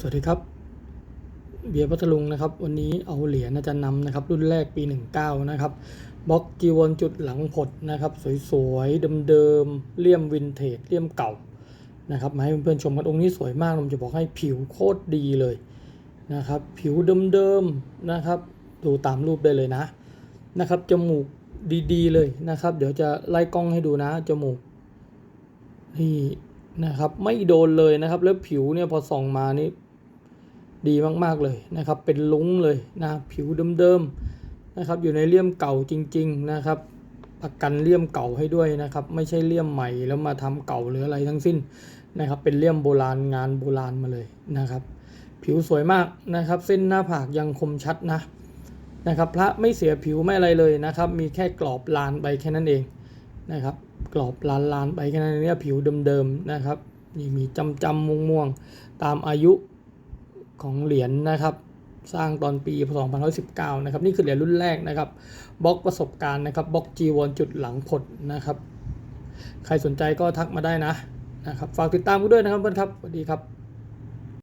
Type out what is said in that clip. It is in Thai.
สวัสดีครับ เบียร์พัทลุงนะครับ วันนี้เอาเหรียญอาจารย์นำนะครับ รุ่นแรกปี 19 นะครับบล็อกจีวรจุดหลังผดนะครับ สวยๆเดิมๆเลี่ยมวินเทจเลี่ยมเก่านะครับมาให้เพื่อนๆชมกันองค์นี้สวยมากผมจะบอกให้ผิวโคตรดีเลยนะครับ ผิวเดิมๆนะครับ ดูตามรูปได้เลยนะนะครับจมูกดีๆเลยนะครับ เดี๋ยวจะไล่กล้องให้ดูนะจมูกนี่นะครับ ไม่โดนเลยนะครับ แล้วผิวเนี่ยพอส่องมานี่ ดีมากๆเลยนะครับ เป็นลุ้งเลยนะผิวเดิมๆนะครับ อยู่ในเลี่ยมเก่าจริง ๆนะครับ ประกันเลี่ยมเก่าให้ด้วยนะครับ ไม่ใช่เลี่ยมใหม่แล้วมาทำเก่าหรืออะไรทั้งสิ้นนะครับ เป็นเลี่ยมโบราณงานโบราณมาเลยนะครับ ผิวสวยมากนะครับ เส้นหน้าผากยังคมชัดนะนะครับพระไม่เสียผิวไม่อะไรเลยนะครับ มีแค่กรอบลานไปแค่นั้นเองนะครับ กรอบลานลานไปแค่นั้นเนี่ยผิวเดิมๆนะครับนี่มีจำจำม่วงม่วงๆตามอายุ ของเหรียญนะครับ สร้างตอนปี2519 นะครับ นี่คือเหรียญรุ่นแรกนะครับบล็อกประสบการณ์นะครับบล็อกจีวอนจุดหลังผลนะครับ ใครสนใจก็ทักมาได้นะนะครับ ฝากติดตามกันด้วยนะครับเพื่อนครับสวัสดีครับ